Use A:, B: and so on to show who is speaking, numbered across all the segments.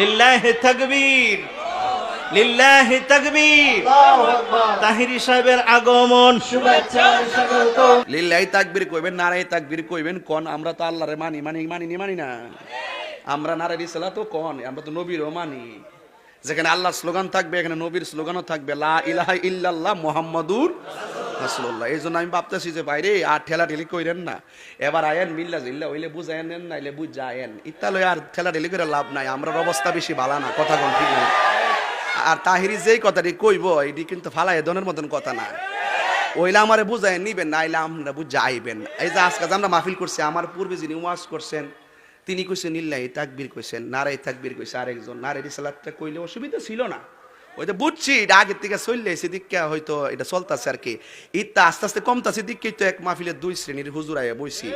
A: লিল্লাহি তাকবীর লিল্লাহি তাকবীর। তাহিরি সাহেবের আগমন।
B: শুভেচ্ছার
C: তাকবীর কইবেন নারাই তাকবীর কইবেন, কোন, আমরা তো আল্লাহরে মানি মানি মানি মানি না। আমরা নারাই রিসালা তো কোন, আমরা তো নবীরও মানি। যেখানে আল্লাহর স্লোগান থাকবে, এখানে নবীর স্লোগানও থাকবে, লা ইলাহা ইল্লাল্লাহ মুহাম্মাদুর রাসূলুল্লাহ এই জন্য আমি ভাবতেছি যে বাইরে আর ঠেলা ঠেলি কইরেন না। এবার আয়েন, মিল্লা জিল্লা হইলে নেন, নাইলে বুঝায়েন। ইত্যালয় আর ঠেলা ঠেলি করে লাভ নাই, আমরার অবস্থা বেশি ভালো না, কথা কোন ঠিক না আর তাহিরি যেই কথাটি কইব, এটি কিন্তু ফালাই দনের মতন কথা না। ওইলা আমারে বুঝাই নিবেন, নাইলে আমরা বুঝাইবেন। এই যে আজকে আমরা মাহফিল করছি, আমার পূর্বে যিনি ওয়াজ করছেন, তিনি কইছেন ইল্লাই তাকবীর কইছেন নারাই তাকবীর কইছে আরেকজন। নারাই রিসালাতটা কইলে অসুবিধা ছিল না। ওই তো বুঝছি, এটা আগের থেকে চললে সেদিককে হয়তো এটা চলতেছে আর কি। ইত্যা আস্তে আস্তে কমতাছে দিকেই তো এক মাহফিলের দুই শ্রেণির হুজুর আয়া বইছি।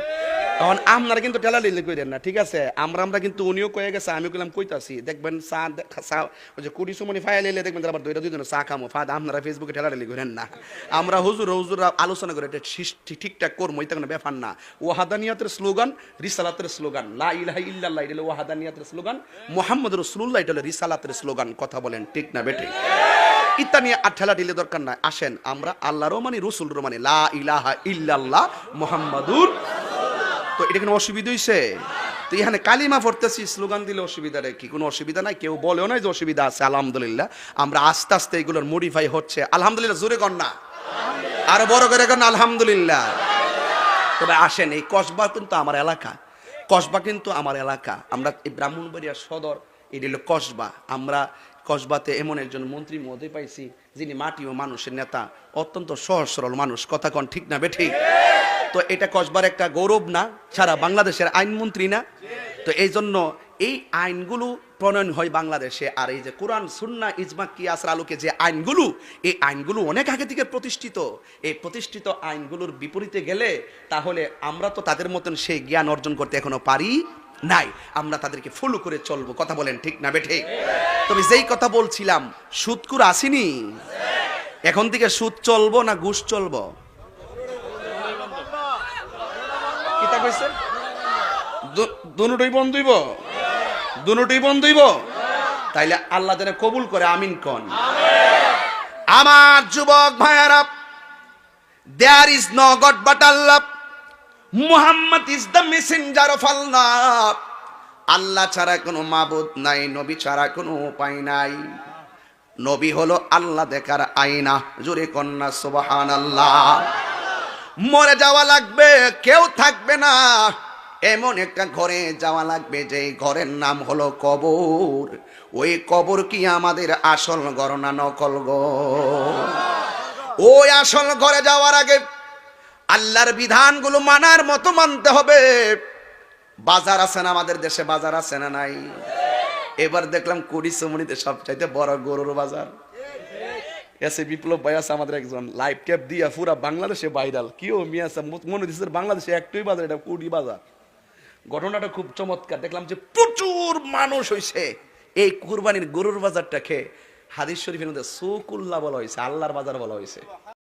C: তখন আপনারা কিন্তু ঠেলা লিলে কইরেন না, ঠিক আছে? আমরা আমরা কিন্তু উনিও কয়ে গেছে আমি কইলাম, কইতাছি, দেখবেন চা চা ওই যে কুড়ি সমনি ফাইল এলে দেখবেন আবার দুইটা দুইজন চা খামো। ফাদ, আপনারা ফেসবুকে ঠেলা ঠেলি করেন না। আমরা হুজুর হুজুর আলোচনা করে, এটা ঠিকঠাক করব এটা কোনো ব্যাপার না। ওয়াহাদানিয়াতের স্লোগান, রিসালাতের স্লোগান, লা ইলাহা ইল্লাল্লাহ এটা হলো ওয়াহাদানিয়াতের স্লোগান। মোহাম্মদ রসুল্লাহ এটা হলো রিসালাতের স্লোগান, কথা বলেন ঠিক না বেটে ইত্যা নিয়ে আর ঠেলা ঢিলে দরকার নাই। আসেন, আমরা আল্লাহরও মানি রসুলরও মানি লা ইলাহা ইল্লাল্লাহ মোহাম্মদুর তো এটা কোনো অসুবিধা হইছে? তো এখানে কালিমা পড়তেছি, স্লোগান দিলে অসুবিধা রে কি? কোনো অসুবিধা নাই? কেউ বলেও নাই যে অসুবিধা আছে, আলহামদুলিল্লাহ। আমরা আস্তে আস্তে এগুলোর মডিফাই হচ্ছে। আলহামদুলিল্লাহ, জোরে কর না। আরও বড় করে কর আলহামদুলিল্লাহ। তবে আসেন, এই কসবা কিন্তু আমার এলাকা। কসবা কিন্তু আমার এলাকা। আমরা এই ব্রাহ্মণবাড়িয়া সদর, এটি হলো কসবা। আমরা কসবাতে এমন একজন মন্ত্রী মহোদয় পাইছি, যিনি মাটি ও মানুষের নেতা। অত্যন্ত সহজ সরল মানুষ। কথা কন ঠিক না বেঠিক তো এটা কসবার একটা গৌরব না, সারা বাংলাদেশের আইনমন্ত্রী না। তো এই জন্য এই আইনগুলো প্রণয়ন হয় বাংলাদেশে। আর এই যে কোরআন, সুন্না ইজমা কিয়াসের আলোকে যে আইনগুলো, এই আইনগুলো অনেক আগে থেকে প্রতিষ্ঠিত। এই প্রতিষ্ঠিত আইনগুলোর বিপরীতে গেলে তাহলে আমরা তো তাদের মতন সেই জ্ঞান অর্জন করতে এখনও পারি নাই। আমরা তাদেরকে ফলো করে চলবো। কথা বলেন ঠিক না বেঠে? তবে যেই কথা বলছিলাম সুদকুর আসেনি? এখন থেকে সুদ চলবো না ঘুষ চলবো? কইছে? দু- দুনুটোই বন্ধ হইব? দুনুটোই বন্ধ তাইলে আল্লাহ যেন কবুল করে, আমিন কন। আমার যুবক ভাইয়ারা there is no god but Allah Muhammad is the messenger of Allah Allah ছাড়া কোনো মাবুদ নাই, নবী ছাড়া কোনো উপায় নাই। নবী হলো আল্লাহ দেখার আইনা জুরে কন্যা সুবহান আল্লাহ মরে যাওয়া লাগবে, কেউ থাকবে না। এমন একটা ঘরে যাওয়া লাগবে যে ঘরের নাম হলো কবর। ওই কবর কি আমাদের আসল ঘর না নকল ওই আসল ঘরে যাওয়ার আগে আল্লাহর বিধানগুলো মানার মতো মানতে হবে। বাজার আছে না আমাদের দেশে? বাজার আছে না নাই? এবার দেখলাম কুড়ি সমনিতে সবচাইতে বড় গরুর বাজার। এসে বিপ্লব ভাই আছে আমাদের একজন। লাইভ ক্যাপ দিয়া পুরা বাংলাদেশে ভাইরাল কেউ মিয়া আছে মনে দিচ্ছে বাংলাদেশে একটাই বাজার, এটা কুড়ি বাজার। ঘটনাটা খুব চমৎকার, দেখলাম যে প্রচুর মানুষ হয়েছে এই কুরবানির গরুর বাজারটা খেয়ে হাদিস শরীফের মধ্যে সুকুল্লা বলা হয়েছে আল্লাহর বাজার বলা হয়েছে